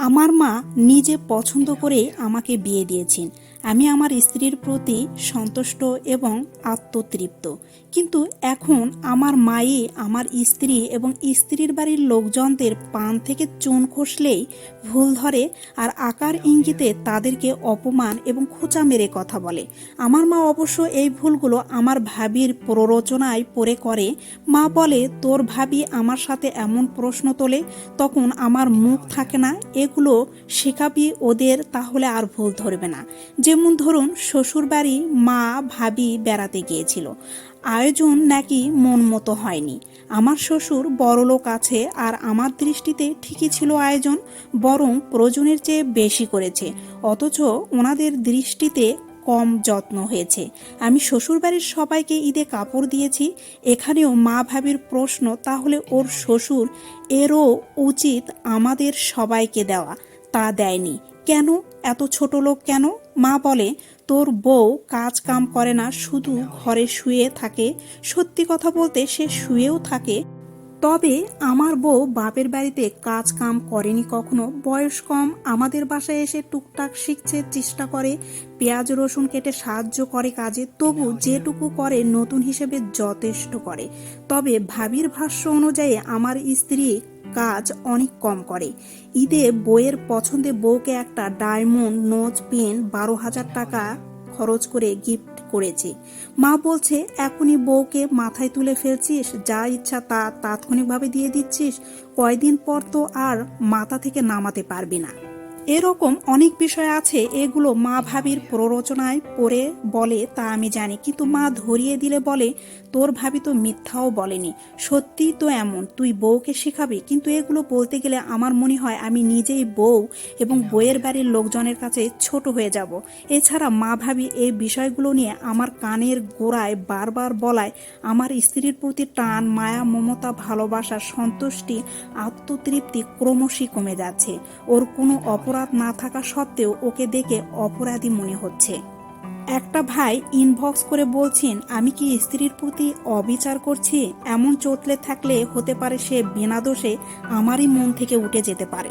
আমার মা নিজে পছন্দ করে আমাকে বিয়ে দিয়েছেন। আমি আমার স্ত্রীর প্রতি সন্তুষ্ট এবং আত্মতৃপ্ত। কিন্তু এখন আমার মায়ে আমার স্ত্রী এবং স্ত্রীর বাড়ির লোকজনদের পান থেকে চুন খসলেই ভুল ধরে আর আকার ইঙ্গিতে তাদেরকে অপমান এবং খোঁচা মেরে কথা বলে। আমার মা অবশ্য এই ভুলগুলো আমার ভাবির প্ররোচনায় পড়ে করে। মা বলে, তোর ভাবি আমার সাথে এমন প্রশ্ন তোলে, তখন আমার মুখ থাকে না। এগুলো শেখাবি ওদের, তাহলে আর ভুল ধরবে না। যেমন ধরুন, শ্বশুরবাড়ি মা, ভাবি বেড়াতে গিয়েছিল। আয়োজন নাকি মন মতো হয়নি। আমার শ্বশুর বড়লোক আছে আর আমার দৃষ্টিতে ঠিকই ছিল আয়োজন, বরং প্রয়োজনের চেয়ে বেশি করেছে। অথচ ওনাদের দৃষ্টিতে কম যত্ন হয়েছে। আমি শ্বশুরবাড়ির সবাইকে ঈদে কাপড় দিয়েছি। এখানেও মা, ভাবির প্রশ্ন, তাহলে ওর শ্বশুর এরও উচিত আমাদের সবাইকে দেওয়া। তা দেয়নি। কেন? এত ছোট লোক কেন? মা বলে, তোর বউ কাজ কাম করে না, শুধু ঘরে শুয়ে থাকে। সত্যি কথা বলতে সে শুয়েও থাকে। তবে আমার বউ বাপের বাড়িতে কাজ কাম করেনি কখনো। বয়স কম, আমাদের বাসায় এসে টুকটাক শিখছে, চেষ্টা করে। পেঁয়াজ, রসুন কেটে সাহায্য করে কাজে। তবু যেটুকু করে নতুন হিসেবে যথেষ্ট করে। তবে ভাবির ভাষ্য অনুযায়ী আমার স্ত্রী কাজ অনেক কম করে। ঈদে বইয়ের পছন্দে বউকে একটা ডায়মন্ড, নোজ, পেন বারো হাজার টাকা খরচ করে গিফট করেছে। মা বলছে, এখনই বউকে মাথায় তুলে ফেলছিস, যা ইচ্ছা তা তাৎক্ষণিকভাবে দিয়ে দিচ্ছিস, কয়দিন পর তো আর মাথা থেকে নামাতে পারবি না। এরকম অনেক বিষয় আছে, এগুলো মা ভাবির প্ররোচনায় পড়ে বলে তা আমি জানি। কিন্তু মা ধরিয়ে দিলে বলে, তোর ভাবি তো মিথ্যাও বলেনি। সত্যি তো এমন, তুই বউকে শেখাবি। কিন্তু এগুলো বলতে গেলে আমার মনে হয় আমি নিজেই বউ এবং বইয়ের বাড়ির লোকজনের কাছে ছোট হয়ে যাব। এছাড়া মা ভাবি এই বিষয়গুলো নিয়ে আমার কানের গোড়ায় বারবার বলায়, আমার স্ত্রীর প্রতি টান, মায়া, মমতা, ভালোবাসা, সন্তুষ্টি, আত্মতৃপ্তি ক্রমশই কমে যাচ্ছে। ওর কোনো অপরাধ না থাকা সত্ত্বেও ওকে দেখে অপরাধী মনে হচ্ছে। একটা ভাই ইনবক্স করে বলছেন, আমি কি স্ত্রীর প্রতি অবিচার করছি? এমন চটলে থাকলে হতে পারে সে বিনা দোষে আমারই মন থেকে উঠে যেতে পারে।